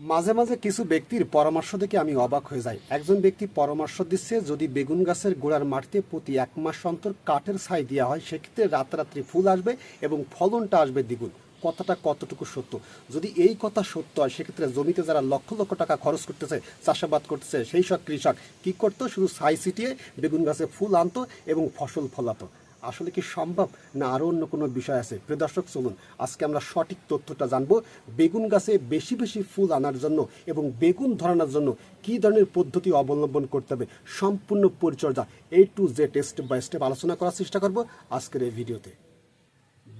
মাঝে মাঝে কিছু ব্যক্তির পরামর্শ দেখে আমি অবাক হয়ে যাই। একজন ব্যক্তি পরামর্শ দিচ্ছে, যদি বেগুন গাছের গোড়ার মাটিতে প্রতি এক মাস অন্তর কাঠের ছাই দেওয়া হয়, সেক্ষেত্রে রাতারাত্রি ফুল আসবে এবং ফলনটা আসবে দ্বিগুণ। কথাটা কতটুকু সত্য? যদি এই কথা সত্য হয়, সেক্ষেত্রে জমিতে যারা লক্ষ লক্ষ টাকা খরচ করতেছে, চাষাবাদ করতেছে, সেই সব কৃষক কী করতো? শুধু ছাই ছিটিয়ে বেগুন গাছে ফুল আনতো এবং ফসল ফলাতো। আসলে কি সম্ভব? না আরও অন্য কোনো বিষয় আছে। প্রিয় দর্শক, চলুন, আজকে আমরা সঠিক তথ্যটা জানব। বেগুন গাছে বেশি বেশি ফুল আনার জন্য এবং বেগুন ধরানোর জন্য কী ধরনের পদ্ধতি অবলম্বন করতে হবে? সম্পূর্ণ পরিচর্যা A to Z step by step আলোচনা করার চেষ্টা করব আজকের এই ভিডিওতে।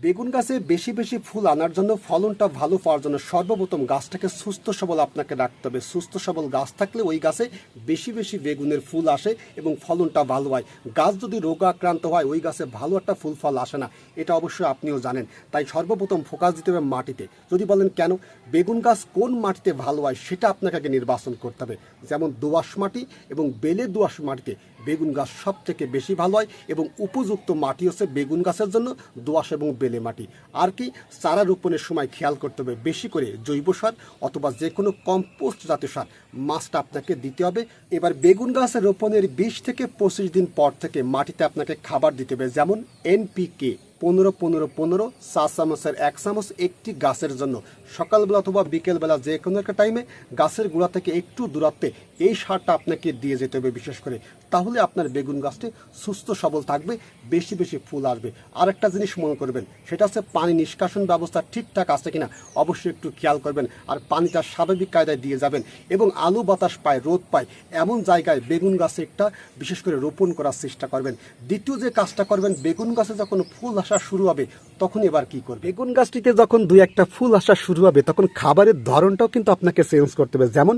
বেগুন গাছে বেশি বেশি ফুল আনার জন্য ফলনটা ভালো পাওয়ার জন্য সর্বপ্রথম গাছটাকে সুস্থ সবল আপনাকে রাখতে হবে। সুস্থ সবল গাছ থাকলে ওই গাছে বেশি বেশি বেগুনের ফুল আসে এবং ফলনটা ভালো হয়। গাছ যদি রোগ আক্রান্ত হয়, ওই গাছে ভালো একটা ফুল ফল আসে না। এটা অবশ্যই আপনিও জানেন। তাই সর্বপ্রথম ফোকাস দিতে হবে মাটিতে। যদি বলেন কেন? বেগুন গাছ কোন মাটিতে ভালো হয়, সেটা আপনাকে আগে নির্বাচন করতে হবে। যেমন দোআঁশ মাটি এবং বেলে দোআঁশ মাটিতে। বেগুন গাছ সব থেকে বেশি ভালো হয় এবং উপযুক্ত মাটি হচ্ছে বেগুন গাছের জন্য দোআঁশ এবং বেলে মাটি। আর কি, চারা রোপণের সময় খেয়াল করতে হবে বেশি করে জৈব সার অথবা যে কোনো কম্পোস্ট জাতীয় সার। মাছটা আপনাকে দিতে হবে। এবার বেগুন গাছ রোপণের বিশ থেকে পঁচিশ দিন পর থেকে মাটিতে আপনাকে খাবার দিতে হবে। যেমন এনপিকে। পনেরো পনেরো পনেরো চা চামচের এক চামচ একটি গাছের জন্য। সকালবেলা অথবা বিকেলবেলা যে কোনো একটা টাইমে গাছের গোড়া থেকে একটু দূরত্বে এই সারটা আপনাকে দিয়ে যেতে হবে বিশেষ করে। তাহলে আপনার বেগুন গাছটি সুস্থ, সবল থাকবে, বেশি বেশি ফুল আসবে। আর একটা জিনিস মনে করবেন, সেটা হচ্ছে পানি নিষ্কাশন ব্যবস্থা ঠিকঠাক আছে কিনা, অবশ্যই একটু খেয়াল করবেন। আর পানিটা স্বাভাবিক কায়দায় দিয়ে যাবেন এবং আলু বাতাস পায়, রোদ পায়, এমন জায়গায় বেগুন গাছে একটা বিশেষ করে রোপণ করার চেষ্টা করবেন। দ্বিতীয় যে কাজটা করবেন, বেগুন গাছে যখন ফুল আসা শুরু হবে। তখন এবার কি করবে? বেগুন গাছটিতে যখন দুই একটা ফুল আসা শুরু হবে, তখন খাবারের ধরনটাও কিন্তু আপনাকে চেঞ্জ করতে হবে। যেমন,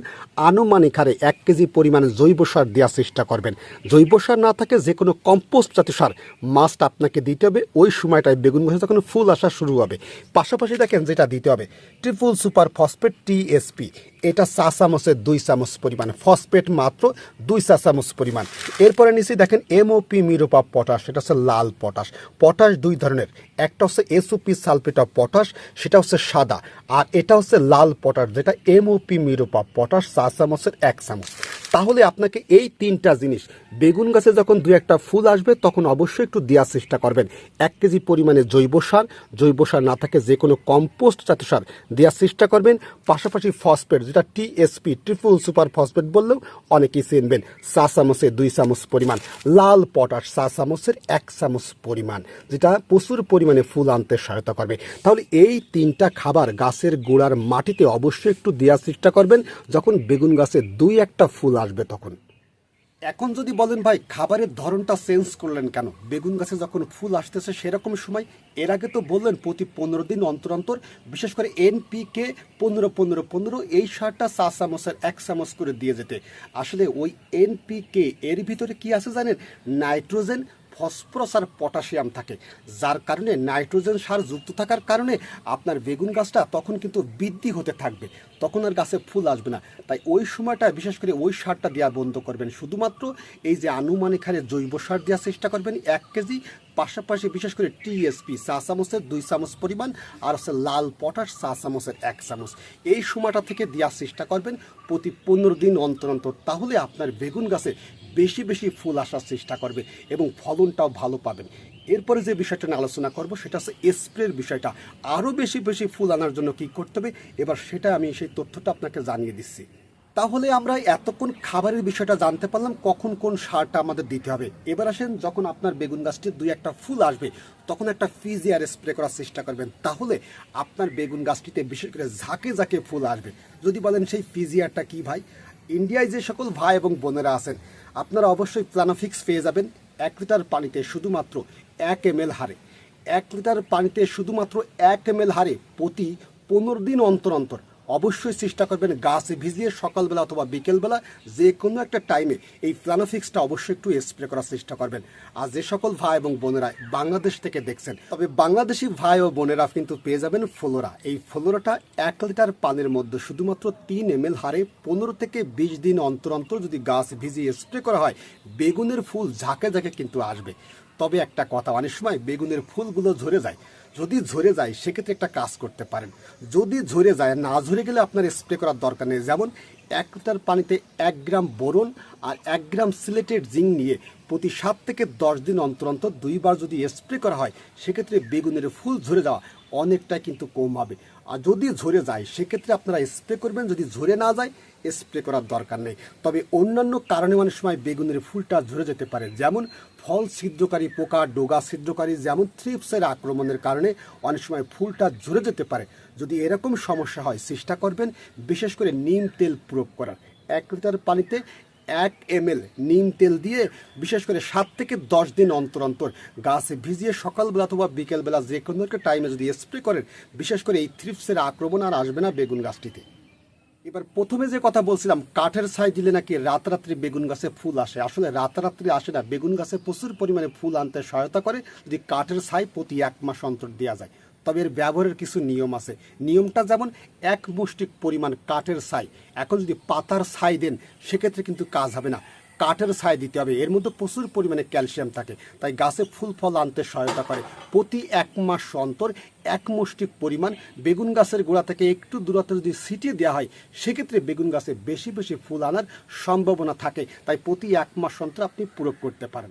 আনুমানিক হারে এক কেজি পরিমাণে জৈব সার দেওয়ার চেষ্টা করবেন। জৈব সার না থাকে যে কোনো কম্পোস্ট জাতীয় সার মাস্ট আপনাকে দিতে হবে। ওই সময়টায় বেগুন গাছে যখন ফুল আসা শুরু হবে, পাশাপাশি দেখেন যেটা দিতে হবে ট্রিপল সুপার ফসফেট টিএসপি এটা চা চামচের দুই চামচ পরিমাণ ফসফেট মাত্র দুই চা চামচ পরিমাণ। এরপরে নিচে দেখেন এমওপি মিরোপা পটাশ এটা হচ্ছে লাল পটাশ পটাশ দুই ধরনের একটা হচ্ছে এসওপি সালফেট অফ পটাশ, সেটা হচ্ছে সাদা, আর এটা হচ্ছে লাল পটাশ, যেটা এমওপি মিরোপা পটাশ চার চামচের এক চামচ তাহলে আপনাকে এই তিনটা জিনিস, বেগুন গাছে যখন দু একটা ফুল আসবে, তখন অবশ্যই একটু দেওয়ার চেষ্টা করবেন। এক কেজি পরিমাণে জৈব সার জৈব সার না থাকে যে কোনো কম্পোস্ট জাতীয় সার দেওয়ার চেষ্টা করবেন। পাশাপাশি ফসফেট, যেটা টিএসপি, ট্রিপল সুপার ফসফেট বললেও অনেকেই চিনবেন। চা চামচের দুই চামচ পরিমাণ, লাল পটাশ চা চামচের এক চামচ পরিমাণ, যেটা প্রচুর পরিমাণে ফুল আনতে সহায়তা করবে। তাহলে এই তিনটা খাবার গাছের গোড়ার মাটিতে অবশ্যই একটু দেওয়ার চেষ্টা করবেন। যখন বেগুন গাছে দুই একটা ফুল আসবে তখন। এখন যদি বলেন, ভাই, খাবারের ধরনটা চেঞ্জ করলেন কেন? বেগুন গাছে যখন ফুল আসতেছে সেরকম সময়? এর আগে তো বললেন, প্রতি পনেরো দিন অন্তর অন্তর, বিশেষ করে এনপিকে পনেরো পনেরো পনেরো, এই সারটা চা চামচের এক চামচ করে দিয়ে যেতে। আসলে ওই এনপিকে, এর ভিতরে কি আছে জানেন? নাইট্রোজেন ফসফরাস আর পটাশিয়াম থাকে, যার কারণে নাইট্রোজেন সার যুক্ত থাকার কারণে আপনার বেগুন গাছটা তখন কিন্তু বৃদ্ধি হতে থাকবে, তখন আর গাছে ফুল আসবে না। তাই ওই সময়টা বিশেষ করে ওই সারটা দেওয়া বন্ধ করবেন। শুধুমাত্র এই যে আনুমানিক হারে জৈব সার দেওয়ার চেষ্টা করবেন এক কেজি, পাশাপাশি বিশেষ করে টিএসপি, চা চামচের দুই চামচ পরিমাণ আর হচ্ছে লাল পটাশ, চা চামচের এক চামচ। এই সময়টা থেকে দেওয়ার চেষ্টা করবেন প্রতি পনেরো দিন অন্তর অন্তর। তাহলে আপনার বেগুন গাছে বেশি বেশি ফুল আসার চেষ্টা করবে এবং ফলনটাও ভালো পাবেন। এরপরে যে বিষয়টা নিয়ে আলোচনা করব, সেটা হচ্ছে স্প্রের বিষয়টা। আরও বেশি বেশি ফুল আনার জন্য কী করতে হবে, এবার সেটা আমি সেই তথ্যটা আপনাকে জানিয়ে দিচ্ছি। তাহলে আমরা এতক্ষণ খাবারের বিষয়টা জানতে পারলাম, কখন কোন সারটা আমাদের দিতে হবে। এবার আসেন, যখন আপনার বেগুন গাছটির দুই একটা ফুল আসবে, তখন একটা ফিজিয়ার স্প্রে করার চেষ্টা করবেন। তাহলে আপনার বেগুন গাছটিতে বিশেষ করে ঝাঁকে ঝাঁকে ফুল আসবে। যদি বলেন সেই ফিজিয়ারটা কি ভাই? ইন্ডিয়ায় যে সকল ভাই এবং বোনেরা আছেন, আপনারা অবশ্যই প্লানোফিক্স পেয়ে যাবেন এক লিটার পানিতে শুধুমাত্র এক এম হারে। এক লিটার পানিতে শুধুমাত্র এক এম হারে প্রতি পনেরো দিন অন্তর অন্তর অবশ্যই চেষ্টা করবেন গাছ ভিজিয়ে সকালবেলা অথবা বিকেলবেলা যে কোনো একটা টাইমে এই প্লানোফিক্সটা অবশ্যই একটু স্প্রে করার চেষ্টা করবেন। আর যে সকল ভাই এবং বোনেরা বাংলাদেশ থেকে দেখছেন, তবে বাংলাদেশি ভাই ও বোনেরা কিন্তু পেয়ে যাবেন ফ্লোরা। এই ফ্লোরাটা এক লিটার পানির মধ্যে শুধুমাত্র তিন এম এল হারে পনেরো থেকে বিশ দিন অন্তর অন্তর যদি গাছ ভিজিয়ে স্প্রে করা হয়, বেগুনের ফুল ঝাঁকে ঝাঁকে কিন্তু আসবে। তবে একটা কথা, অনেক সময় বেগুনের ফুলগুলো ঝরে যায়। যদি ঝরে যায়, সেক্ষেত্রে একটা কাজ করতে পারেন। যদি ঝরে যায়, না ঝরে গেলে আপনার স্প্রে করার দরকার নেই। যেমন এক লিটার পানিতে এক গ্রাম বোরন আর এক গ্রাম সিলেটেড জিঙ্ক নিয়ে প্রতি সাত থেকে দশ দিন অন্তর অন্তর দুইবার যদি স্প্রে করা হয়, সেক্ষেত্রে বেগুনের ফুল ঝরে যাওয়া অনেকটাই কিন্তু কম হবে। আর যদি ঝরে যায়, সেক্ষেত্রে আপনারা স্প্রে করবেন। যদি ঝরে না যায় স্প্রে করার দরকার নেই। তবে অন্যান্য কারণে অনেক সময় বেগুনের ফুলটা ঝরে যেতে পারে। যেমন ফল ছিদ্রকারী পোকা, ডোগা ছিদ্রকারী, যেমন থ্রিপসের আক্রমণের কারণে অনেক সময় ফুলটা ঝরে যেতে পারে। যদি এরকম সমস্যা হয়, চেষ্টা করবেন বিশেষ করে নিম তেল প্রয়োগ করার। এক লিটার পানিতে এক এম নিম তেল দিয়ে বিশেষ করে সাত থেকে দশ দিন অন্তর অন্তর গাছে ভিজিয়ে সকালবেলা অথবা বিকেলবেলা যে কোনো একটা টাইমে যদি স্প্রে করেন, বিশেষ করে এই থ্রিপসের আক্রমণ আর আসবে না বেগুন গাছটিতে। এবার প্রথমে যে কথা বলছিলাম, কাঠের ছাই দিলে নাকি রাতারাত্রি বেগুন গাছে ফুল আসে। আসলে রাতারাত্রি আসে না, বেগুন গাছে প্রচুর পরিমাণে ফুল আনতে সহায়তা করে যদি কাঠের ছাই প্রতি এক মাস অন্তর দেওয়া যায়। তবে এর ব্যবহারের কিছু নিয়ম আছে। নিয়মটা যেমন এক মুষ্টিক পরিমাণ কাঠের ছাই। এখন যদি পাতার ছাই দেন, সেক্ষেত্রে কিন্তু কাজ হবে না। কাঠের ছাই দিতে হবে। এর মধ্যে প্রচুর পরিমাণে ক্যালসিয়াম থাকে। তাই গাছে ফুল ফল আনতে সহায়তা করে। প্রতি এক মাস অন্তর এক মুষ্টিক পরিমাণ বেগুন গাছের গোড়া থেকে একটু দূরত্বে যদি ছিটিয়ে দেওয়া হয়, সেক্ষেত্রে বেগুন গাছে বেশি বেশি ফুল আনার সম্ভাবনা থাকে। তাই প্রতি এক মাস অন্তর আপনি প্রয়োগ করতে পারেন।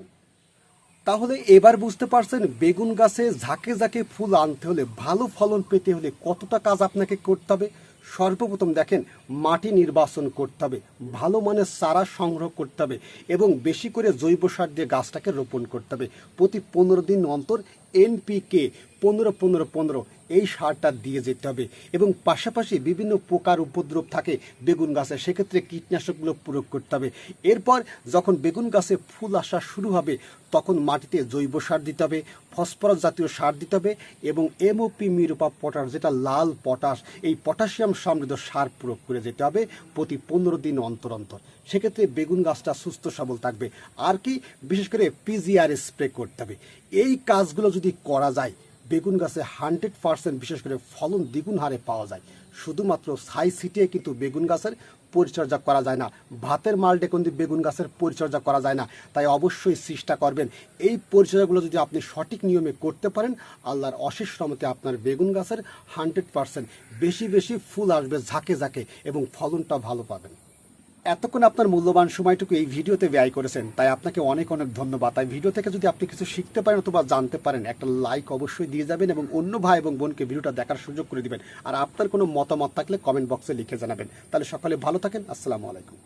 তাহলে এবার বুঝতে পারছেন, বেগুন গাছে ঝাঁকে ঝাঁকে ফুল আনতে হলে ভালো ফলন পেতে হলে কতটা কাজ আপনাকে করতে হবে? সর্বপ্রথম দেখেন, মাটি নির্বাচন করতে হবে, ভালো মানের চারা সংগ্রহ করতে হবে এবং বেশি করে জৈব সার দিয়ে গাছটাকে রোপণ করতে হবে। প্রতি পনেরো দিন অন্তর এনপিকে পনেরো পনেরো পনেরো, এই সারটা দিয়ে যেতে হবে। এবং পাশাপাশি বিভিন্ন পোকার উপদ্রব থাকে বেগুন গাছে, সেক্ষেত্রে কীটনাশকগুলো প্রয়োগ করতে হবে। এরপর যখন বেগুন গাছে ফুল আসা শুরু হবে, তখন মাটিতে জৈব সার দিতে হবে, ফসফরাস জাতীয় সার দিতে হবে এবং এমওপি মিরোপা পটাশ, যেটা লাল পটাশ, এই পটাশিয়াম সমৃদ্ধ সার প্রয়োগ করে যেতে হবে প্রতি পনেরো দিন অন্তর অন্তর। সেক্ষেত্রে বেগুন গাছটা সুস্থ সবল থাকবে। আর কি? বিশেষ করে পিজিআর স্প্রে করতে হবে। এই কাজগুলো যদি করা যায় বেগুন গাছে হান্ড্রেড পার্সেন্ট বিশেষ করে ফলন দ্বিগুণ হারে পাওয়া যায়। শুধুমাত্র ছাই ছিটিয়ে কিন্তু বেগুন গাছের পরিচর্যা করা যায় না। ভাতের মাল ডেকন্দি বেগুন গাছের পরিচর্যা করা যায় না। তাই অবশ্যই চেষ্টা করবেন। এই পরিচর্যাগুলো যদি আপনি সঠিক নিয়মে করতে পারেন, আল্লাহর অশেষ রহমতে আপনার বেগুন গাছের হান্ড্রেড পার্সেন্ট বেশি বেশি ফুল আসবে ঝাঁকে ঝাঁকে এবং ফলনটা ভালো পাবেন। এতক্ষণ আপনার মূল্যবান সময়টুকু এই ভিডিওতে ব্যয় করেছেন, তাই আপনাকে অনেক অনেক ধন্যবাদ। তাই ভিডিও থেকে যদি আপনি কিছু শিখতে পারেন অথবা জানতে পারেন, একটা লাইক অবশ্যই দিয়ে যাবেন এবং অন্য ভাই এবং বোনকে ভিডিওটা দেখার সুযোগ করে দিবেন। আর আপনার কোনো মতামত থাকলে কমেন্ট বক্সে লিখে জানাবেন। তাহলে সকালে ভালো থাকেন, আসসালামু আলাইকুম।